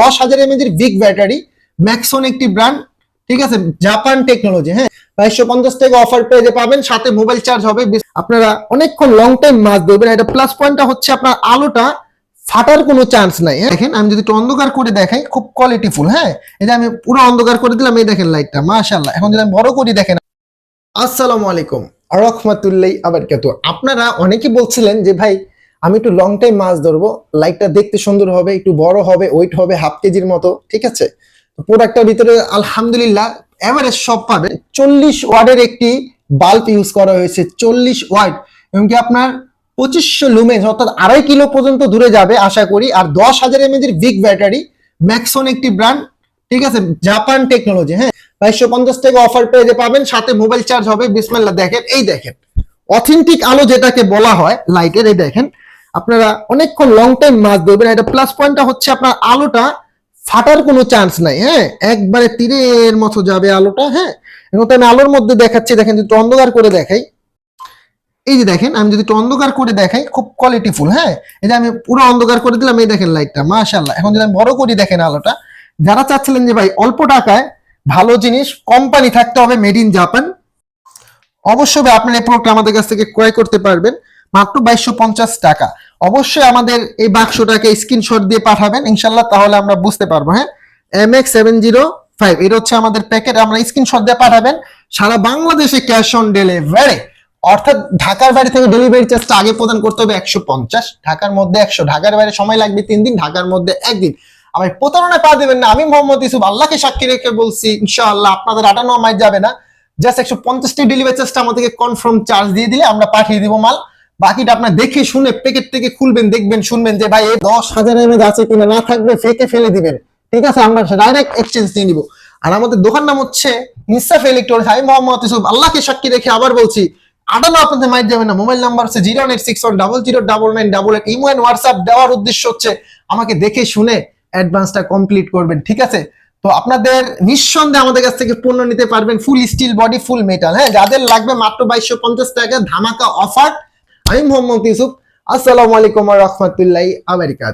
দশ হাজার big battery Maxon একটি ঠিক আছে? জাপান টেকনোলজি হ্যাঁ? বাইশশো পঞ্চাশ অফার পেয়ে পাবেন, সাথে মোবাইল চার্জ হবে। আপনারা অনেকক্ষণ লং টাইম মাছ এটা প্লাস পয়েন্টটা হচ্ছে আপনার আলোটা ফাটার কোনো চান্স নাই হ্যাঁ? দেখেন, আমি যদি একটু অন্ধকার করে দেখাই, খুব কোয়ালিটিফুল হ্যাঁ? যে আমি পুরো অন্ধকার করে দিলাম, এই দেখেন লাইটটা মাশাআল্লাহ। এখন যদি আমি বড় করি, দেখেন। আসসালামু আলাইকুম। রহমাতুল্লাহ আবার আপনারা অনেকে বলছিলেন যে, ভাই আমি একটু লং টাইম মাছ ধরবো লাইটটা দেখতে সুন্দর হবে, একটু বড় হবে ওয়েট হবে হাফ কেজির মতো, ঠিক আছে? প্রোডাক্টটার ভিতরে আলহামদুলিল্লাহ এভারেজ সব পাবে। চল্লিশ ওয়ার্ডের একটি বাল্ব ইউজ করা হয়েছে, চল্লিশ ওয়ার্ড এমনকি আপনার পঁচিশশো লুমেজ অর্থাৎ আড়াই কিলো পর্যন্ত দূরে যাবে, আশা করি। আর দশ হাজার এমএজ এর বিগ ব্যাটারি ম্যাক্সন একটি ব্র্যান্ড ঠিক আছে? জাপান টেকনোলজি হ্যাঁ? বাইশশো পঞ্চাশ টাকা অফার পেয়ে পাবেন, সাথে মোবাইল চার্জ হবে বিসমেল্লা দেখেন, এই দেখেন। অথেন্টিক আলো যেটাকে বলা হয় লাইটের এই দেখেন। আপনারা অনেকক্ষণ লং টাইম মাছ ধরবেন, এটা প্লাস পয়েন্টটা হচ্ছে আপনার আলোটা ফাটার কোনো চান্স নাই হ্যাঁ? একবারে তীরের মতো যাবে আলোটা হ্যাঁ? এবং তো আমি আলোর মধ্যে দেখাচ্ছি, দেখেন যদি অন্ধকার করে দেখাই। এই যে দেখেন, আমি যদি অন্ধকার করে দেখাই, খুব কোয়ালিটিফুল হ্যাঁ? যে আমি পুরো অন্ধকার করে দিলাম, এই দেখেন লাইটটা মাশাআল্লাহ। এখন যদি আমি বড় করি, দেখেন আলোটা। যারা চাচ্ছিলেন যে ভাই অল্প টাকায় ভালো জিনিস কোম্পানি থাকতে হবে মেড ইন জাপান অবশ্যই আপনার এই প্রোডাক্ট আমাদের কাছ থেকে ক্রয় করতে পারবেন। মাত্র বাইশশো পঞ্চাশ টাকা। অবশ্যই আমাদের এই বাক্সটাকে স্ক্রিনশট দিয়ে পাঠাবেন, ইনশাল্লাহ তাহলে আমরা বুঝতে পারব হ্যাঁ? M X seven zero five এটা হচ্ছে আমাদের প্যাকেট আমরা স্ক্রিনশট দিয়ে পাঠাবেন। সারা বাংলাদেশে ক্যাশ অন ডেলিভারি অর্থাৎ ঢাকার বাইরে থেকে ডেলিভারি চার্জটা আগে প্রদান করতে হবে একশো পঞ্চাশ, ঢাকার মধ্যে একশো, ঢাকার বাইরে সময় লাগবে তিন দিন, ঢাকার মধ্যে একদিন। আমি প্রতারণা পা দেবেন না, আমি মোহাম্মদ ইসুফ আল্লাহকে সাক্ষী রেখে বলছি, ইনশাআল্লাহ আপনাদের আটান্ন মাইল যাবে না। জাস্ট একশো পঞ্চাশটি ডেলিভারি চার্জটা আমাদেরকে কনফার্ম চার্জ দিয়ে দিলে আমরা পাঠিয়ে দিব মাল। বাকিটা আপনার দেখে শুনে প্যাকেট থেকে খুলবেন, দেখবেন, শুনবেন যে ভাই দশ হাজার এমএজ আছে কিনা, না থাকবে ফেকে ফেলে দিবেন। ঠিক আছে, আমরা ডাইরেক্ট এক্সচেঞ্জ নিয়ে নিব। আর আমাদের দোকান নাম হচ্ছে নিসাফ ইলেকট্রনিক্স। আমি মোহাম্মদ ইসুফ আল্লাহকে সাক্ষী রেখে আবার বলছি আটানো আপনাদের মাইট যাবে না। মোবাইল নাম্বার হচ্ছে zero eight six one double zero double nine double eight, imo WhatsApp দেওয়ার উদ্দেশ্য হচ্ছে আমাকে দেখে শুনে অ্যাডভান্সটা কমপ্লিট করবেন, ঠিক আছে? তো আপনাদের নিঃসন্দেহে আমাদের কাছ থেকে পণ্য নিতে পারবেন full steel body full metal হ্যাঁ যাদের লাগবে মাত্র বাইশশো পঞ্চাশ টাকা, ধামাকা অফার আমি মোহাম্মদ ইউসুফ আসসালামু আলাইকুম রহমতুল্লাহ আমেরিকা